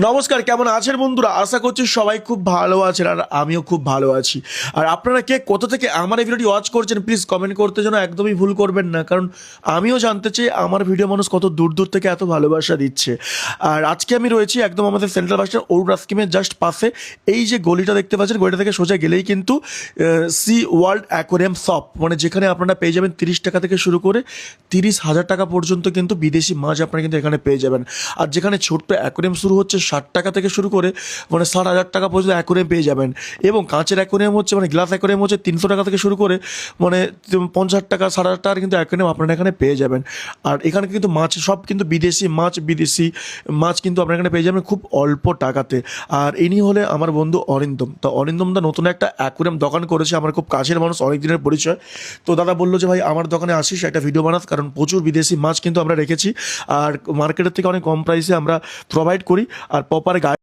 নমস্কার, কেমন আছেন বন্ধুরা? আশা করছি সবাই খুব ভালো আছেন আর আমিও খুব ভালো আছি। আর আপনারা কে, কোথা থেকে আমার এই ভিডিওটি ওয়াচ করছেন প্লিজ কমেন্ট করতে যেন একদমই ভুল করবেন না, কারণ আমিও জানতে চাই আমার ভিডিও মানুষ কত দূর দূর থেকে এত ভালোবাসা দিচ্ছে। আর আজকে আমি রয়েছি একদম আমাদের সেন্ট্রাল বাস স্ট্যান্ড ওল্ড স্কিমের জাস্ট পাশে। এই যে গলিটা দেখতে পাচ্ছেন, গলিটা থেকে সোজা গেলেই কিন্তু সি ওয়ার্ল্ড অ্যাকোরিয়াম শপ মানে যেখানে আপনারা পেয়ে যাবেন তিরিশ টাকা থেকে শুরু করে তিরিশ হাজার টাকা পর্যন্ত কিন্তু বিদেশি মাছ আপনারা কিন্তু এখানে পেয়ে যাবেন। আর যেখানে ছোট্ট অ্যাকোরিয়াম শুরু হচ্ছে ষাট টাকা থেকে শুরু করে মানে ষাট হাজার টাকা পর্যন্ত অ্যাকোরিয়াম পেয়ে যাবেন। এবং কাঁচের অ্যাকোরিয়াম হচ্ছে মানে গ্লাস অ্যাকোরিয়াম হচ্ছে তিনশো টাকা থেকে শুরু করে মানে পঞ্চাশ টাকা, ষাট হাজার টাকার কিন্তু অ্যাকোরিয়াম আপনারা এখানে পেয়ে যাবেন। আর এখানে কিন্তু মাছ, সব কিন্তু বিদেশি, মাছ বিদেশি, মাছ কিন্তু আপনারা এখানে পেয়ে যাবেন খুব অল্প টাকাতে। আর ইনি হলে আমার বন্ধু অরিন্দম। তো অরিন্দম দা নতুন একটা অ্যাকোরিয়াম দোকান করেছে, আমার খুব কাছের মানুষ অনেক দিনের পরিচয়। তো দাদা বলল যে, ভাই, আমার দোকানে আসিস, একটা ভিডিও বানাস, কারণ প্রচুর বিদেশি মাছ কিন্তু আমরা রেখেছি। আর মার্কেটের থেকে অনেক কম প্রাইসে আমরা প্রোভাইড করি। আর প্রপার গাইড